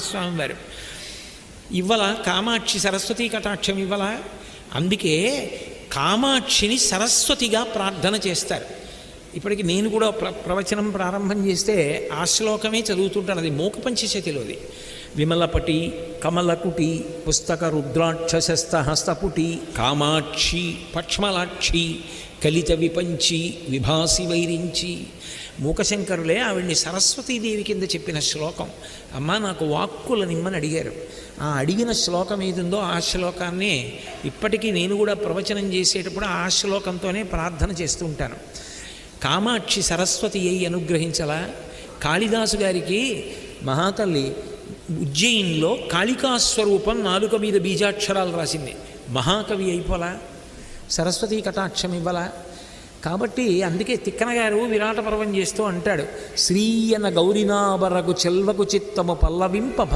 స్వామి వారు ఇవ్వల కామాక్షి సరస్వతి కటాక్షం ఇవ్వల? అందుకే కామాక్షిని సరస్వతిగా ప్రార్థన చేస్తారు. ఇప్పటికి నేను కూడా ప్ర ప్రవచనం ప్రారంభం చేస్తే ఆ శ్లోకమే చదువుతుంటాను. అది మూక పంచశతిలోది విమలపటి కమలకుటి పుస్తక రుద్రాక్షశస్త హస్తపుటి కామాక్షి పక్ష్మలాక్షి కలిత విపంచి విభాసి వైరించి. మూకశంకరులే ఆవిడ్ని సరస్వతీదేవి కింద చెప్పిన శ్లోకం. అమ్మ నాకు వాక్కుల నిమ్మని అడిగారు. ఆ అడిగిన శ్లోకం ఏదుందో ఆ శ్లోకాన్నే ఇప్పటికీ నేను కూడా ప్రవచనం చేసేటప్పుడు ఆ శ్లోకంతోనే ప్రార్థన చేస్తూ ఉంటాను. కామాక్షి సరస్వతి అయి అనుగ్రహించలా? కాళిదాసు గారికి మహాతల్లి ఉజ్జయిన్లో కాళికాస్వరూపం నాలుక మీద బీజాక్షరాలు రాసింది. మహాకవి అయిపోలా? సరస్వతీ కటాక్షం ఇవ్వలా? కాబట్టి అందుకే తిక్కన గారు విరాట పర్వం చేస్తూ అంటాడు. శ్రీయన గౌరినాబరకు చెల్వకు చిత్తము పల్లవింప